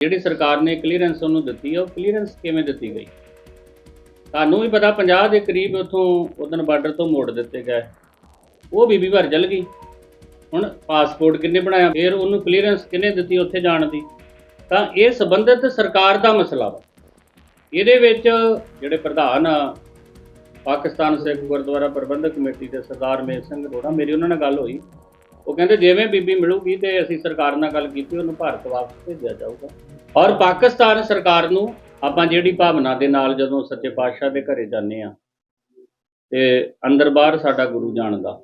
ਜਿਹੜੀ ਸਰਕਾਰ ਨੇ ਕਲੀਅਰੈਂਸ ਉਹਨੂੰ ਦਿੱਤੀ ਹੈ ਉਹ ਕਲੀਅਰੈਂਸ ਕਿਵੇਂ ਦਿੱਤੀ ਗਈ? ਤੁਹਾਨੂੰ ਵੀ ਪਤਾ 50 ਦੇ ਕਰੀਬ ਉਥੋਂ ਉਦਨ ਬਾਰਡਰ ਤੋਂ ਮੋੜ ਦਿੱਤੇ ਗਏ। ਉਹ ਬੀਬੀ ਭਰ ਜਲ ਗਈ। ਹੁਣ ਪਾਸਪੋਰਟ ਕਿੰਨੇ ਬਣਾਇਆ? ਫਿਰ ਉਹਨੂੰ ਕਲੀਅਰੈਂਸ ਕਿੰਨੇ ਦਿੱਤੀ ਉੱਥੇ ਜਾਣ ਦੀ? ਤਾਂ ਇਹ ਸੰਬੰਧਿਤ ਸਰਕਾਰ ਦਾ ਮਸਲਾ ਵਾ। ਇਹਦੇ ਵਿੱਚ ਜਿਹੜੇ ਪ੍ਰਧਾਨ ਆ, ਪਾਕਿਸਤਾਨ ਸਿੱਖ ਗੁਰਦੁਆਰਾ ਪ੍ਰਬੰਧਕ ਕਮੇਟੀ ਦੇ ਸਰਦਾਰ ਮੇਰ ਸਿੰਘ ਅਰੋੜਾ, ਮੇਰੀ ਉਹਨਾਂ ਨਾਲ ਗੱਲ ਹੋਈ। ਉਹ ਕਹਿੰਦੇ ਜਿਵੇਂ ਬੀਬੀ ਮਿਲੂਗੀ ਤੇ ਅਸੀਂ ਸਰਕਾਰ ਨਾਲ ਗੱਲ ਕੀਤੀ, ਉਹਨੂੰ ਭਾਰਤ ਵਾਪਸ ਭੇਜਿਆ ਜਾਊਗਾ। ਔਰ ਪਾਕਿਸਤਾਨ ਸਰਕਾਰ ਨੂੰ ਆਪਾਂ ਜਿਹੜੀ ਭਾਵਨਾ ਦੇ ਨਾਲ ਜਦੋਂ ਸੱਚੇ ਪਾਤਸ਼ਾਹ ਦੇ ਘਰੇ ਜਾਂਦੇ ਆ ਤੇ ਅੰਦਰ ਬਾਹਰ ਸਾਡਾ ਗੁਰੂ ਜਾਣਦਾ।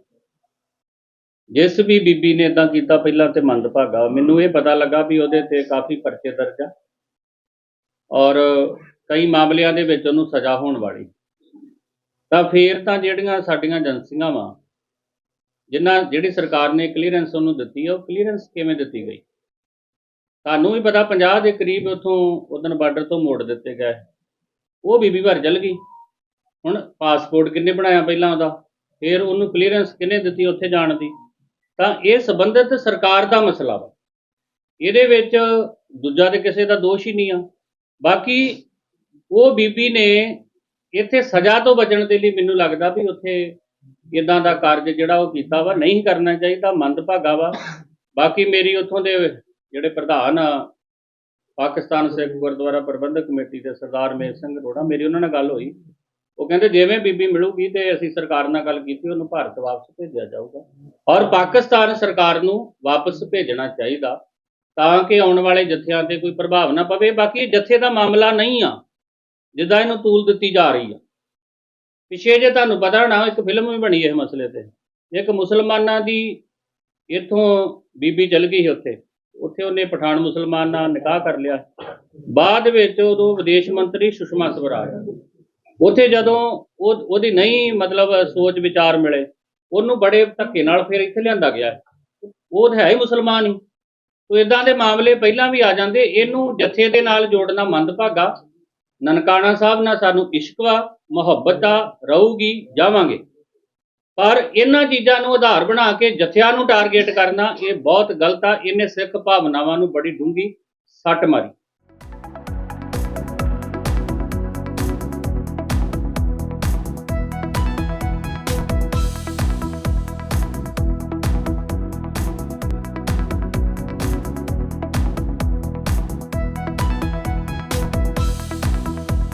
ਜਿਸ ਵੀ ਬੀਬੀ ਨੇ ਇਦਾਂ ਕੀਤਾ ਪਹਿਲਾਂ ਤੇ ਮੰਦਭਾਗਾ, ਮੈਨੂੰ ਇਹ ਪਤਾ ਲੱਗਾ ਵੀ ਉਹਦੇ ਤੇ ਕਾਫੀ ਪਰਚੇ ਦਰਜ ਆ ਔਰ ਕਈ ਮਾਮਲਿਆਂ ਦੇ ਵਿੱਚ ਉਹਨੂੰ ਸਜ਼ਾ ਹੋਣ ਵਾਲੀ। ਤਾਂ ਫੇਰ ਤਾਂ ਜਿਹੜੀਆਂ ਸਾਡੀਆਂ ਏਜੰਸੀਆਂ ਵਾ, ਜਿਨ੍ਹਾਂ, ਜਿਹੜੀ ਸਰਕਾਰ ਨੇ ਕਲੀਅਰੈਂਸ ਉਹਨੂੰ ਦਿੱਤੀ ਹੈ ਉਹ ਕਲੀਅਰੈਂਸ ਕਿਵੇਂ ਦਿੱਤੀ ਗਈ? ਤੁਹਾਨੂੰ ਵੀ ਪਤਾ 50 ਦੇ ਕਰੀਬ ਉਥੋਂ ਉਦਨ ਬਾਰਡਰ ਤੋਂ ਮੋੜ ਦਿੱਤੇ ਗਏ। ਉਹ ਬੀਬੀ ਭਰ ਜਲ ਗਈ। ਹੁਣ ਪਾਸਪੋਰਟ ਕਿੰਨੇ ਬਣਾਇਆ ਪਹਿਲਾਂ ਉਹਦਾ? ਫਿਰ ਉਹਨੂੰ ਕਲੀਅਰੈਂਸ ਕਿੰਨੇ ਦਿੱਤੀ ਉੱਥੇ ਜਾਣ ਦੀ? ਤਾਂ ਇਹ ਸੰਬੰਧਿਤ ਸਰਕਾਰ ਦਾ ਮਸਲਾ ਵਾ। ਇਹਦੇ ਵਿੱਚ ਦੂਜਾ ਤੇ ਕਿਸੇ ਦਾ ਦੋਸ਼ ਹੀ ਨਹੀਂ ਆ। ਬਾਕੀ ਉਹ ਬੀਬੀ ਨੇ ਇੱਥੇ ਸਜ਼ਾ ਤੋਂ ਬਚਣ ਦੇ ਲਈ ਮੈਨੂੰ ਲੱਗਦਾ ਵੀ ਉੱਥੇ ਇਦਾਂ ਦਾ ਕਾਰਜ ਜਿਹੜਾ ਉਹ ਕੀਤਾ ਵਾ, ਨਹੀਂ ਕਰਨਾ ਚਾਹੀਦਾ, ਮੰਦਭਾਗਾ ਵਾ। ਬਾਕੀ ਮੇਰੀ ਉੱਥੋਂ ਦੇ ਜਿਹੜੇ ਪ੍ਰਧਾਨ ਆ, ਪਾਕਿਸਤਾਨ ਸਿੱਖ ਗੁਰਦੁਆਰਾ ਪ੍ਰਬੰਧਕ ਕਮੇਟੀ ਦੇ ਸਰਦਾਰ ਮੇਰ ਸਿੰਘ ਅਰੋੜਾ ਮੇਰੀ ਉਹਨਾਂ ਨਾਲ ਗੱਲ ਹੋਈ। ਉਹ ਕਹਿੰਦੇ, ਜਿਵੇਂ ਬੀਬੀ ਮਿਲੂਗੀ ਤੇ ਅਸੀਂ ਸਰਕਾਰ ਨਾਲ ਗੱਲ ਕੀਤੀ, ਉਹਨੂੰ ਭਾਰਤ ਵਾਪਸ ਭੇਜਿਆ ਜਾਊਗਾ। ਔਰ ਪਾਕਿਸਤਾਨ ਸਰਕਾਰ ਨੂੰ ਵਾਪਸ ਭੇਜਣਾ ਚਾਹੀਦਾ ਤਾਂ ਕਿ ਆਉਣ ਵਾਲੇ ਜਥਿਆਂ ਤੇ ਕੋਈ ਪ੍ਰਭਾਵ ਨਾ ਪਵੇ। ਬਾਕੀ ਇਹ ਜਥੇ ਦਾ ਮਾਮਲਾ ਨਹੀਂ ਆ, ਜਿੱਦਾਂ ਇਹਨੂੰ ਤੂਲ ਦਿੱਤੀ ਜਾ ਰਹੀ ਆ। ਪਿਛੇ ਜੇ ਤੁਹਾਨੂੰ ਪਤਾ ਨਾ, ਇੱਕ ਫਿਲਮ ਵੀ ਬਣੀ ਇਸ ਮਸਲੇ ਤੇ। ਇੱਕ ਮੁਸਲਮਾਨਾਂ ਦੀ ਇੱਥੋਂ ਬੀਬੀ ਚਲ ਗਈ ਸੀ ਉੱਥੇ। ਉੱਥੇ ਉਹਨੇ ਪਠਾਨ ਮੁਸਲਮਾਨ ਨਾਲ ਨਿਕਾਹ ਕਰ ਲਿਆ। ਬਾਅਦ ਵਿੱਚ ਉਦੋਂ ਵਿਦੇਸ਼ ਮੰਤਰੀ ਸੁਸ਼ਮਾ ਸਵਰਾਜ। ਉੱਥੇ ਜਦੋਂ ਉਹ, ਉਹਦੀ ਨਹੀਂ ਮਤਲਬ ਸੋਚ ਵਿਚਾਰ ਮਿਲੇ, ਉਹਨੂੰ ਬੜੇ ਧੱਕੇ ਨਾਲ ਫਿਰ ਇੱਥੇ ਲਿਆਂਦਾ ਗਿਆ। ਉਹ ਤਾਂ ਹੈ ਹੀ ਮੁਸਲਮਾਨ ਹੀ। ਤੋ ਇਦਾਂ ਦੇ ਮਾਮਲੇ ਪਹਿਲਾਂ ਵੀ ਆ ਜਾਂਦੇ। ਇਹਨੂੰ ਜਥੇ ਦੇ ਨਾਲ ਜੋੜਨਾ ਮੰਦਭਾਗਾ। ਨਨਕਾਣਾ ਸਾਹਿਬ ਨਾਲ ਸਾਨੂੰ ਇਸ਼ਕ ਵਾ ਮੁਹੱਬਤ ਆ ਰਹੂਗੀ, ਜਾਵਾਂਗੇ। ਪਰ ਇਹਨਾਂ ਚੀਜ਼ਾਂ ਨੂੰ ਆਧਾਰ ਬਣਾ ਕੇ ਜਥਿਆਂ ਨੂੰ ਟਾਰਗੇਟ ਕਰਨਾ, ਇਹ ਬਹੁਤ ਗਲਤ ਆ। ਇਹਨੇ ਸਿੱਖ ਭਾਵਨਾਵਾਂ ਨੂੰ ਬੜੀ ਡੂੰਗੀ ਸੱਟ ਮਾਰੀ।